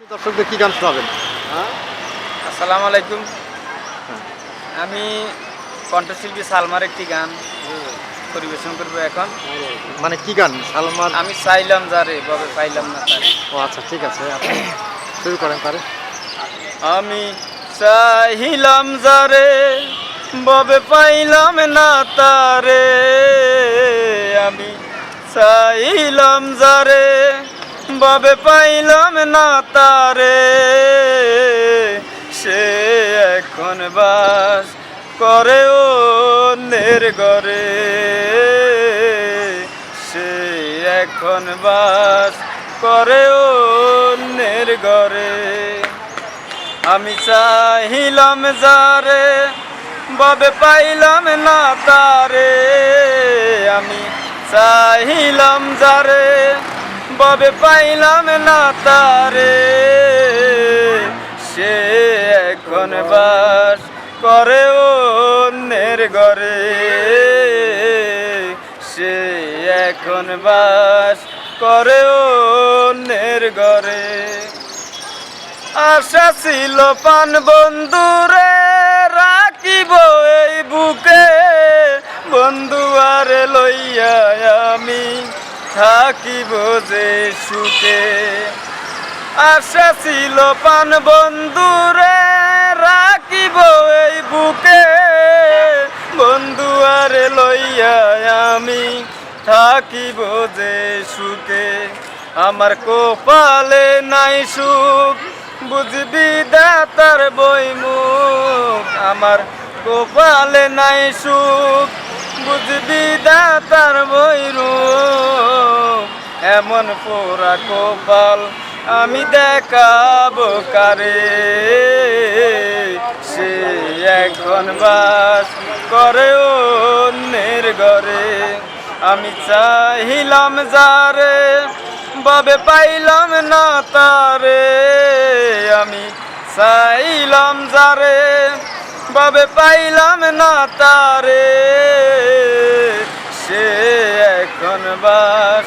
আপনি দর্শকদের কি গান শোনাবেন? আসসালামু আলাইকুম। আমি কণ্ঠশিল্পী সালমার একটি গান পরিবেশন করব এখন। মানে কি গান? সালমান আমি চাইলাম যারে ববে পাইলাম না ও আচ্ছা ঠিক আছে আপনি শুরু করেন তারে আমি চাইলাম যারে ববে পাইলাম না তারে। আমি চাইলাম যারে ববে পাইলাম না তারে। সে এখন বাস করে অন্যের ঘরে। সে এখন বাস করে অন্যের ঘরে। আমি চাহিলাম যারে বাবে পাইলাম না তারে। আমি চাহিলাম যারে। বাবে পাইলাম না তারে। সে এখন বাস করে অন্যের ঘরে। সে এখন বাস করে অন্যের ঘরে। আশা ছিল পান বন্ধুরে, রাখিব এই বুকে। বন্ধু আর লইয়া আমি থাকিব যে সুখে। আশা ছিল পান বন্ধুরে, রাখিব এই বুকে। বন্ধু আর লইয়া আমি থাকিব যে সুখে। আমার কোপালে নাই সুখ, বুঝবি দাতার বই মুখ আমার কোপালে নাই সুখ, বুঝবি দাতার বই রূপ এমন পোড়া কপাল আমি দেখাবো কারে? সে এখন বাস করে অন্যের ঘরে। আমি চাহিলাম যারে, বাবে পাইলাম না তারে। আমি চাইলাম যারে, বাবে পাইলাম না তারে। সে এখন বাস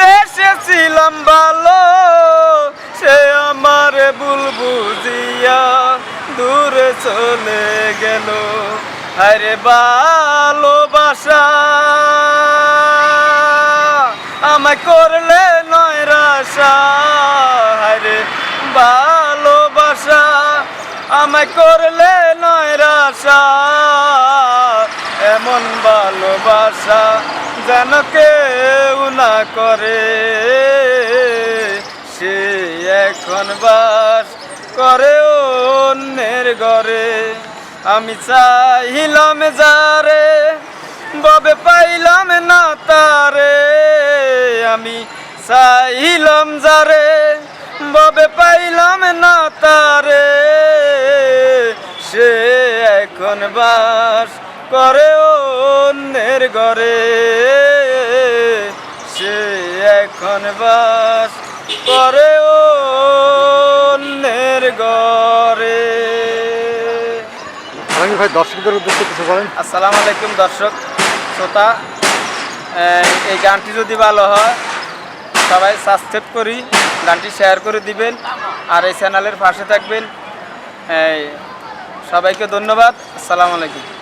বেসেছিলাম ভালো, সে আমার ভুল বুঝিয়া দূরে চলে গেল। আরে ভালোবাসা আমায় করলে নয় রাশা। আরে ভালোবাসা আমায় করলে নয় রাশা, এমন ভালোবাসা যেন কেউ না করে। সে এখন বাস করে অন্যের ঘরে। আমি চাইলাম যারে, ববে পাইলাম না তারে। আমি চাইলাম যারে, ববে পাইলাম না তারে। সে এখন বাস করে অন্যের ঘরে। সে এখন বাস করে অন্যের ঘরে। ভাই দর্শকদের উদ্দেশ্যে কিছু বলেন। আসসালামু আলাইকুম দর্শক শ্রোতা। এই গানটি যদি ভালো হয় সবাই সাবস্ক্রাইব করি গানটি শেয়ার করে দিবেন আর এই চ্যানেলের পাশে থাকবেন। সবাইকে ধন্যবাদ। আসসালামু আলাইকুম।